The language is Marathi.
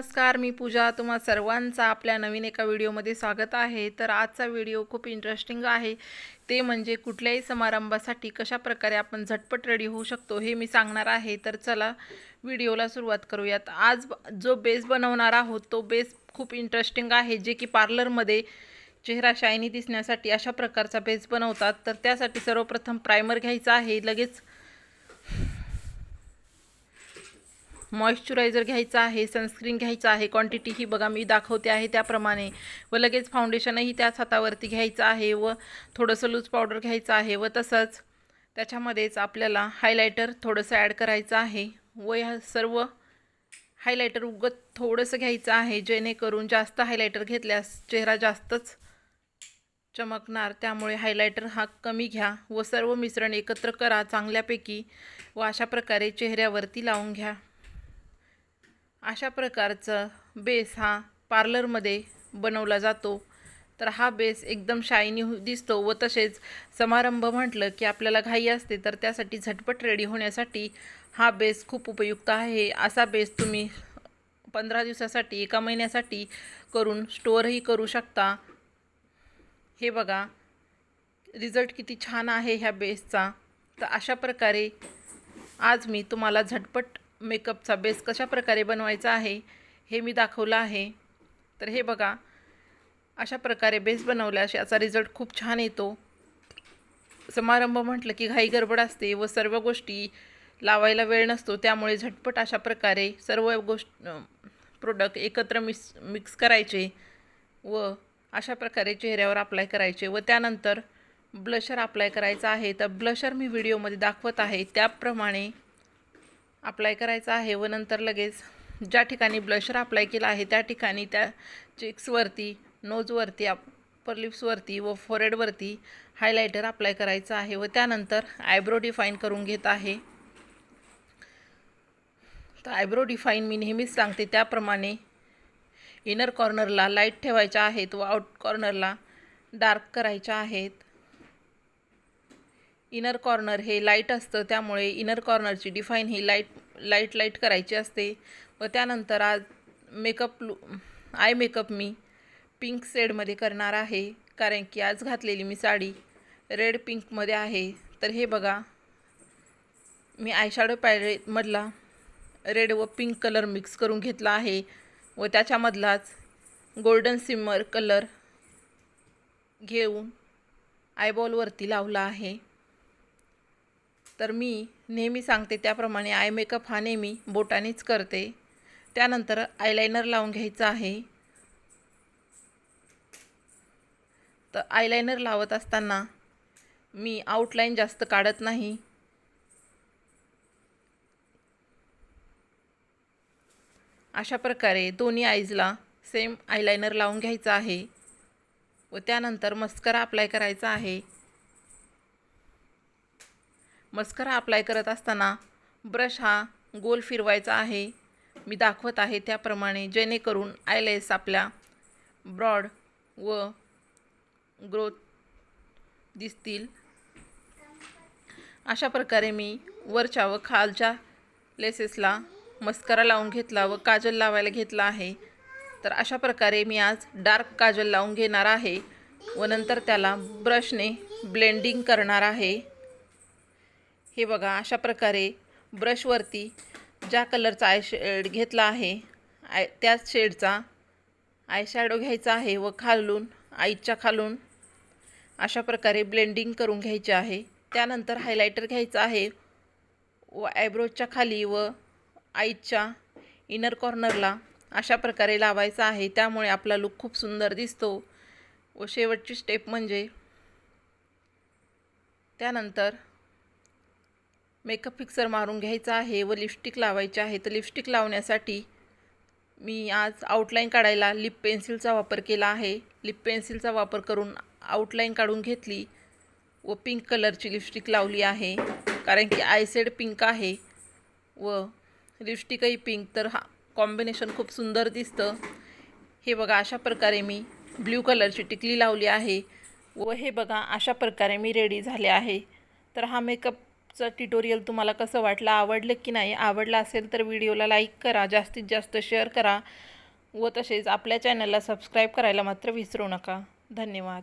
नमस्कार मी पूजा. तुम्हा सर्वांचा आपल्या नवीन एका व्हिडिओमध्ये स्वागत आहे. तर आजचा व्हिडिओ खूप इंटरेस्टिंग आहे. ते म्हणजे कुठल्याही समारंभासाठी कशा प्रकारे आपण झटपट रेडी होऊ शकतो हे मी सांगणार आहे. तर चला व्हिडिओला सुरुवात करूयात. आज जो बेस बनवणार आहोत तो बेस खूप इंटरेस्टिंग आहे. जे की पार्लरमध्ये चेहरा शायनी दिसण्यासाठी अशा प्रकारचा बेस बनवतात. तर त्यासाठी सर्वप्रथम प्रायमर घ्यायचा आहे. लगेच मॉइश्चरायझर घ्यायचा आहे सनस्क्रीन घ्यायचं आहे क्वांटिटी ही बघा मी दाखवते आहे त्याप्रमाणे. व लगेच फाउंडेशनही त्याच हातावरती घ्यायचं आहे व थोडंसं लूज पावडर घ्यायचं आहे व तसंच त्याच्यामध्येच आपल्याला हायलायटर थोडंसं ॲड करायचं आहे. व ह्या सर्व हायलायटर उगत थोडंसं घ्यायचं आहे जेणेकरून जास्त हायलायटर घेतल्यास चेहरा जास्तच चमकणार. त्यामुळे हायलायटर हा कमी घ्या व सर्व मिश्रण एकत्र करा चांगल्यापैकी व अशा प्रकारे चेहऱ्यावरती लावून घ्या. अशा प्रकारचं बेस हा पार्लरमध्ये बनवला जातो. तर हा बेस एकदम शायनी दिसतो व तसेच समारंभ म्हटलं की आपल्याला घाई असते तर त्यासाठी झटपट रेडी होण्यासाठी हा बेस खूप उपयुक्त आहे. असा बेस तुम्ही पंधरा दिवसासाठी एका महिन्यासाठी करून स्टोअरही करू शकता. हे बघा रिझल्ट किती छान आहे ह्या बेसचा. तर अशा प्रकारे आज मी तुम्हाला झटपट मेकअपचा बेस कशा प्रकारे बनवायचा आहे हे मी दाखवलं आहे. तर हे बघा अशा प्रकारे बेस बनवल्यास याचा रिझल्ट खूप छान येतो. समारंभ म्हटलं की घाई गडबड असते व सर्व गोष्टी लावायला वेळ नसतो त्यामुळे झटपट अशा प्रकारे सर्व गोष्ट प्रोडक्ट एकत्र मिक्स मिक्स करायचे व अशा प्रकारे चेहऱ्यावर अप्लाय करायचे व त्यानंतर ब्लशर अप्लाय करायचा आहे. तर ब्लशर मी व्हिडिओमध्ये दाखवत आहे. त्याप्रमाणे अप्लाय करायचा आहे व नंतर लगेच ज्या ठिकाणी ब्लशर अप्लाय केला आहे त्या ठिकाणी त्या चिक्सवरती नोजवरती आप लिप्सवरती व फोरेडवरती हायलायटर अप्लाय करायचं आहे व त्यानंतर आयब्रो डिफाईन करून घेत आहे. तर आयब्रो डिफाईन मी नेहमीच सांगते त्याप्रमाणे इनर कॉर्नरला लाइट ठेवायच्या आहेत व आउट कॉर्नरला डार्क करायच्या आहेत. इनर कॉर्नर हे लाइट असतं त्यामुळे इनर कॉर्नरची डिफाईन ही लाइट लाइट लाइट करायची असते. व त्यानंतर आज मेकअप लू आय मेकअप मी पिंक शेडमध्ये करणार आहे. कारण की आज घातलेली मी साडी रेड पिंकमध्ये आहे. तर हे बघा मी आयशॅडो पॅलेटमधला रेड व पिंक कलर मिक्स करून घेतला आहे. व त्याच्यामधलाच गोल्डन सिमर कलर घेऊन आयबॉलवरती लावला आहे. तर मी नेहमी सांगते त्याप्रमाणे आय मेकअप हा नेहमी बोटानेच करते. त्यानंतर आयलायनर लावून घ्यायचं आहे. तर आयलायनर लावत असताना मी आउटलाईन जास्त काढत नाही. अशा प्रकारे दोन्ही आईजला सेम आयलायनर लावून घ्यायचं आहे. व त्यानंतर मस्करा अप्लाय करायचा आहे. मस्करा अप्लाय करत असताना ब्रश हा गोल फिरवायचा आहे. मी दाखवत आहे त्याप्रमाणे जेणेकरून आयलेस आपल्या ब्रॉड व ग्रोथ दिसतील. अशा प्रकारे मी वरच्या व खालच्या लेसेसला मस्करा लावून घेतला व काजल लावायला घेतला आहे. तर अशा प्रकारे मी आज डार्क काजल लावून घेणार आहे व नंतर त्याला ब्रशने ब्लेंडिंग करणार आहे. हे बघा अशा प्रकारे ब्रशवरती ज्या कलरचा आय शेड घेतला आहे आय त्याच शेडचा आय शॅडो घ्यायचा आहे व खालून आईच्या खालून अशा प्रकारे ब्लेंडिंग करून घ्यायचे आहे. त्यानंतर हायलायटर घ्यायचं आहे व आयब्रोजच्या खाली व आईच्या इनर कॉर्नरला अशा प्रकारे लावायचा आहे. त्यामुळे आपला लुक खूप सुंदर दिसतो व शेवटची स्टेप म्हणजे त्यानंतर मेकअप फिक्सर मारून घ्यायचा आहे व लिपस्टिक लावायची आहे. तर लिपस्टिक लावण्यासाठी मी आज आउटलाईन काढायला लिप पेन्सिलचा वापर केला आहे. लिप पेन्सिलचा वापर करून आउटलाईन काढून घेतली व पिंक कलरची लिपस्टिक लावली आहे. कारण की आयसेड पिंक आहे व लिपस्टिकही पिंक तर हा कॉम्बिनेशन खूप सुंदर दिसतं. हे बघा अशा प्रकारे मी ब्ल्यू कलरची टिकली लावली आहे व हे बघा अशा प्रकारे मी रेडी झाले आहे. तर हा मेकअप चा ट्युटोरियल तुम्हाला कसं वाटलं आवडलं की नाही आवडलं असेल तर व्हिडिओला लाईक करा जास्तीत जास्त शेअर करा. व तसेच आपल्या चॅनलला सबस्क्राईब करायला मात्र विसरू नका. धन्यवाद.